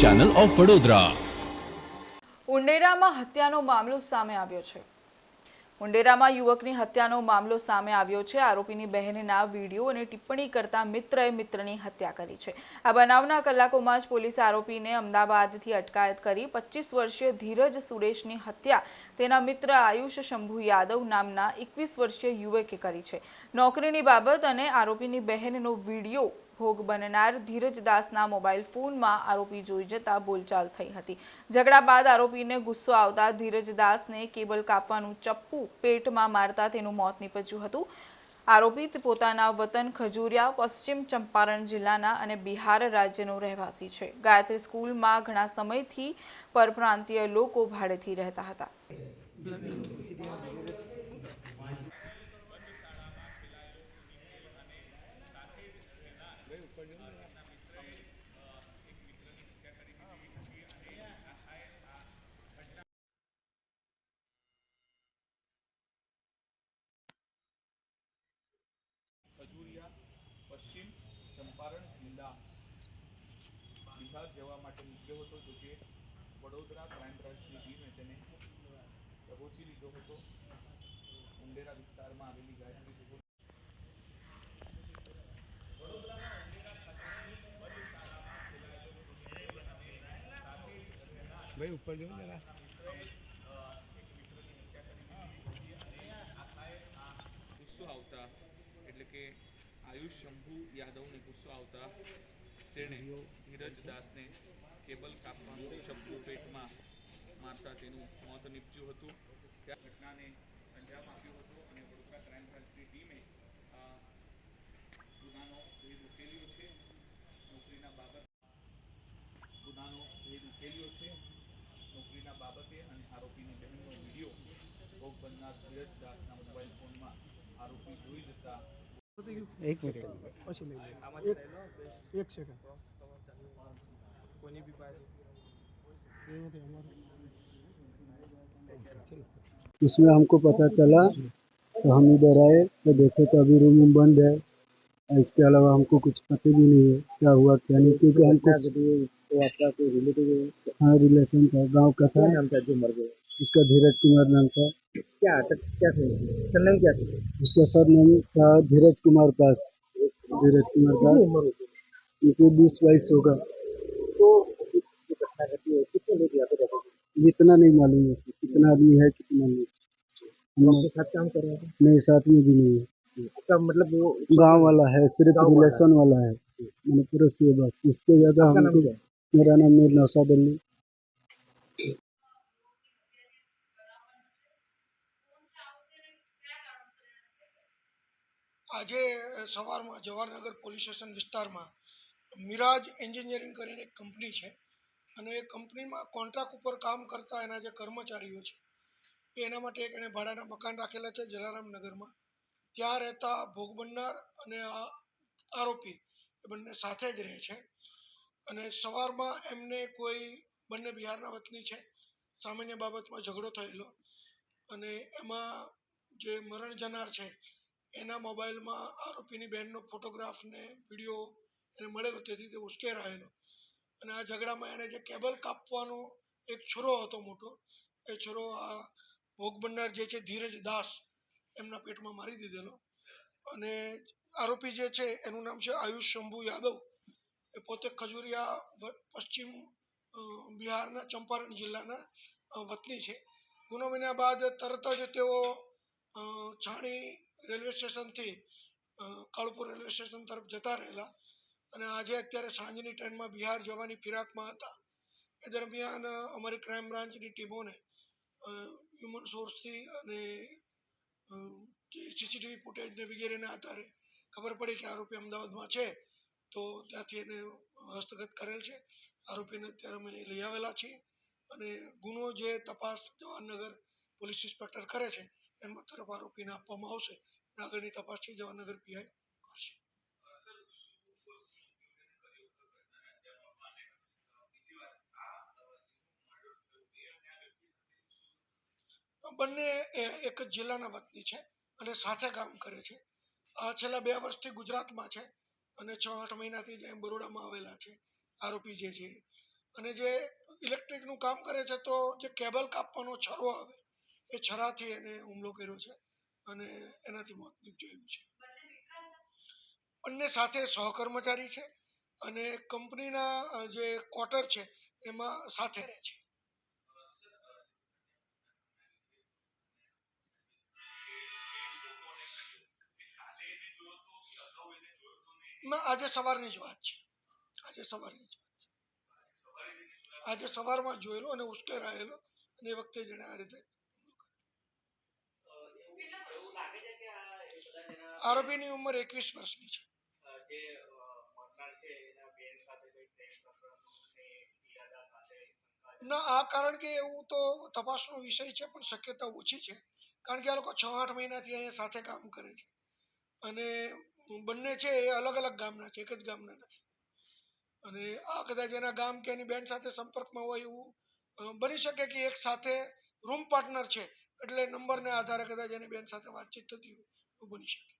Channel of Vadodara ઉંડેરામાં હત્યાનો મામલો સામે આવ્યો છે. ઉંડેરામાં યુવકની હત્યાનો મામલો સામે આવ્યો છે. આરોપીની બહેનના વીડિયો અને ટિપ્પણી કરતા મિત્રએ મિત્રની હત્યા કરી છે. આ બનાવના કલાકોમાં જ પોલીસે આરોપીને અમદાવાદથી અટકાયત કરી પચીસ વર્ષીય ધીરજ સુરેશની હત્યા તેના મિત્ર આયુષ શંભુ યાદવ નામના એકવીસ વર્ષીય યુવકે કરી છે. નોકરીની બાબત અને આરોપીની બહેનનો વીડિયો ભોગ બનનાર ધીરજ દાસના મોબાઈલ ફોનમાં આરોપી જોઈ જતા બોલચાલ થઈ હતી. ઝઘડા બાદ આરોપીને ગુસ્સો આવતા ધીરજ દાસને કેબલ કાપવાનું ચપ્પુ પેટમાં મારતા તેનું મોત નીપજ્યું હતું. આરોપી પોતાના વતન ખજુરિયા, પશ્ચિમ ચંપારણ જિલ્લાના અને બિહાર રાજ્યનો રહેવાસી છે. ગાયત્રી સ્કૂલમાં ઘણા સમયથી પરપ્રાંતીય લોકો ભાડેથી રહેતા હતા. ખજુરિયા, પશ્ચિમ ચંપારણ જિલ્લા બિહાર જવા માટે નીકળ્યો હતો જો કે વડોદરા ક્રાઇમ બ્રાન્ચની ટીમે તેને દબોચી લીધો હતો. ઉંડેરા વિસ્તારમાં આવેલી ગાયત્રી સ્કૂલ ભાઈ ઉપર જો જરા. ગુસ્સો આવતા એટલે કે આયુષ શંભુ યાદવને ગુસ્સો આવતા તેણે ધીરજ દાસને કેબલ કાપવાનું ચપ્પુ પેટમાં મારતા તેનું મોત નીપજ્યું હતું. ત્યાં ઘટનાને અંજામ આપ્યો હતો અને વડોદરા ક્રાઇમ બ્રાન્ચની ટીમે ગુનાનો ભેદ ઉકેલ્યો છે. નોકરીના બાબત ગુનાનો ભેદ નોકરીના બાબતે અને આરોપીની બહેનનો વિડીયો ભોગ બનનાર ધીરજ દાસના મોબાઈલ ફોનમાં આરોપી જોઈ જતા એક મિનિટ પછી લઈ લો એક એક સેકન્ડ કોની બી પાસે એ નથી અમારું उसमें हमको पता चला तो हम इधर आए तो देखे तो अभी रूम वूम बंद है और इसके अलावा हमको कुछ पता भी नहीं है क्या हुआ क्या नहीं क्योंकि हमको तो आपका कोई रिलेटिव हाँ रिलेशन था गाँव का था। नाम था जो मर गए उसका धीरज कुमार नाम था। क्या तक क्या थे? सरनेम क्या थे? उसका सर नाम था धीरज कुमार पास धीरज कुमार दास। उनको बीस बाईस होगा। तो है? कितने लोग यहाँ पे रहते इतना नहीं मालूम है सर कितना आदमी है कितना नहीं। हम- आपके साथ काम कर रहे थे नहीं साथ में भी नहीं है। आपका मतलब वो गाँव वाला है सिर्फ़ है। रिलेशन वाला है। मैंने पूरा से बस। इसके ज़्यादा आपका नाम हमको है? मेरा नाम मीर नौसाद अली આજે સવારમાં જવાહરનગર પોલીસ સ્ટેશન વિસ્તારમાં મિરાજ એન્જિનિયરિંગ કરીને એક કંપની છે અને એ કંપનીમાં કોન્ટ્રાક્ટ ઉપર કામ કરતા એના જે કર્મચારીઓ છે એ એના માટે એક એને ભાડાના મકાન રાખેલા છે જલારામ નગરમાં ત્યાં રહેતા ભોગ બનનાર અને આ આરોપી એ બંને સાથે જ રહે છે અને સવારમાં એમને કોઈ બંને બિહારના વતની છે. સામાન્ય બાબતમાં ઝઘડો થયેલો. અને એમાં જે મરણ જનાર છે, એના મોબાઈલમાં આરોપીની બહેનનો ફોટોગ્રાફ ને વીડિયો એને મળેલો, તેથી તે ઉશ્કેરાયેલો. અને આ ઝઘડામાં એણે જે કેબલ કાપવાનો એક છોરો હતો મોટો, એ છોરો આ ભોગ બનનાર જે છે ધીરજ દાસ એમના પેટમાં મારી દીધેલો. અને આરોપી જે છે, એનું નામ છે આયુષ શંભુ યાદવ. એ પોતે ખજુરિયા પશ્ચિમ બિહારના, ચંપારણ જિલ્લાના વતની છે. ગુનો બન્યા બાદ તરત જ તેઓ છાણી રેલવે સ્ટેશનથી કાળપુર રેલવે સ્ટેશન તરફ જતા રહેલા અને આજે અત્યારે સાંજની ટ્રેનમાં બિહાર જવાની ફિરાકમાં હતા. એ દરમિયાન અમારી ક્રાઇમ બ્રાન્ચની ટીમોને હ્યુમન સોર્સથી અને સીસીટીવી ફૂટેજને વગેરેના આધારે ખબર પડી કે આરોપી અમદાવાદમાં છે. તો ત્યાંથી એને હસ્તગત કરેલ છે. આરોપીને અત્યારે અમે લઈ આવેલા છીએ અને ગુનો જે તપાસ જવાહરનગર પોલીસ ઇન્સ્પેક્ટર કરે છે, એમાં તરફ આરોપીને આપવામાં આવશે આગળની તપાસ છે, જવાહરનગર પીઆઈ કરશે. બંને એક જ જિલ્લાના વતની છે અને સાથે કામ કરે છે. છેલ્લા બે વર્ષથી ગુજરાતમાં છે. અને છ, આઠ મહિનાથી જે બરોડામાં આવેલા છે, આરોપી જે છે. અને જે ઇલેક્ટ્રિકનું કામ કરે છે તો જે કેબલ કાપવાનો છરો આવે, એ છરાથી એને હુમલો કર્યો છે અને એનાથી મોત નીપજ્યું છે. બંને સાથે સહકર્મચારી છે અને કંપનીના જે ક્વાર્ટર છે, એમાં સાથે રહે છે. આજે સવારની જ વાત છે. આજે સવારની જ વાત છે. આજે સવારમાં જોયેલો અને ઉશ્કેરાયેલો અને એ વખતે જેને આ રીતે આરોપીની ઉંમર એકવીસ વર્ષની છે? ના, આ કારણ કે એવું તો તપાસનો વિષય છે, પણ શક્યતા ઓછી છે. કારણ કે આ લોકો છ આઠ મહિનાથી અહીંયા સાથે કામ કરે છે. અને બંને છે એ અલગ અલગ ગામના છે, એક જ ગામના નથી. અને આ કદાચ એના ગામ કે એની બેન સાથે સંપર્કમાં હોય એવું બની શકે કે એક સાથે રૂમ પાર્ટનર છે, એટલે નંબરને આધારે કદાચ એની બેન સાથે વાતચીત થતી હોય એવું બની શકે.